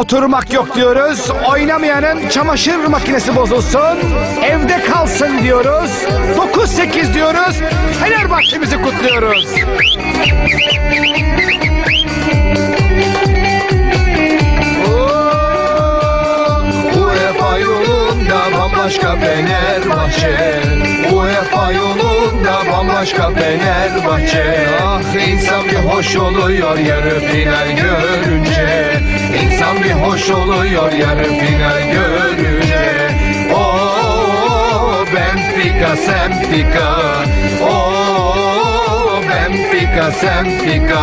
Oturmak yok diyoruz. Oynamayanın çamaşır makinesi bozulsun. Evde kalsın diyoruz. 9-8 diyoruz. Fenerbahçe'mizi kutluyoruz. UEFA yolunda bambaşka Fenerbahçe UEFA yolunda bambaşka Fenerbahçe. Ah insan bir hoş oluyor yarı final görünce. İnsan bir hoş oluyor yarı final görünce. Oh Benfica Senfica Oh Benfica Senfica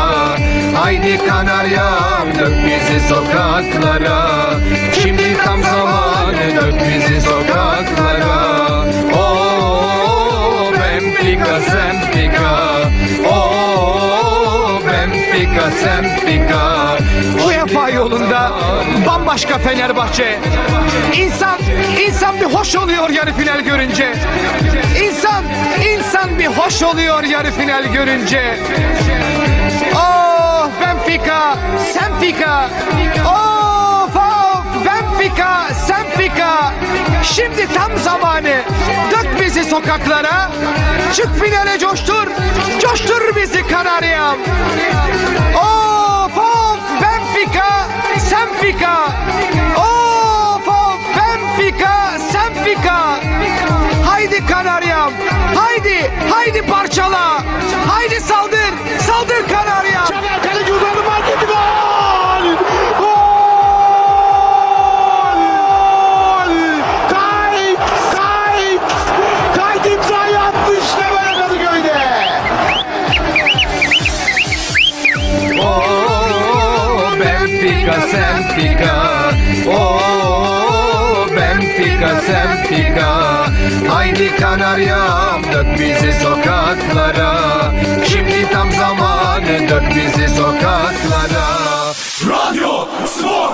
Haydi Kanarya'm dök bizi sokaklara. Şimdi tam zamanı dök bizi Benfica Senfica Oh Benfica Senfica UEFA yolunda bambaşka Fenerbahçe. İnsan, insan bir hoş oluyor yarı final görünce. İnsan, insan bir hoş oluyor yarı final görünce. Oh Benfica, Senfica. Oh, oh Benfica, sokaklara. Çık finale coştur. Coştur bizi Kanarya'm. Of of Benfica, Senfica. Of of Benfica, Senfica. Haydi Kanarya'm. Haydi, haydi parçala. Haydi saldır, Benfica, Benfica. Oh, Benfica, Benfica. Haydi Kanarya, dök bizi sokaklara. Şimdi tam zamanı, dök bizi sokaklara. Radyo Spor!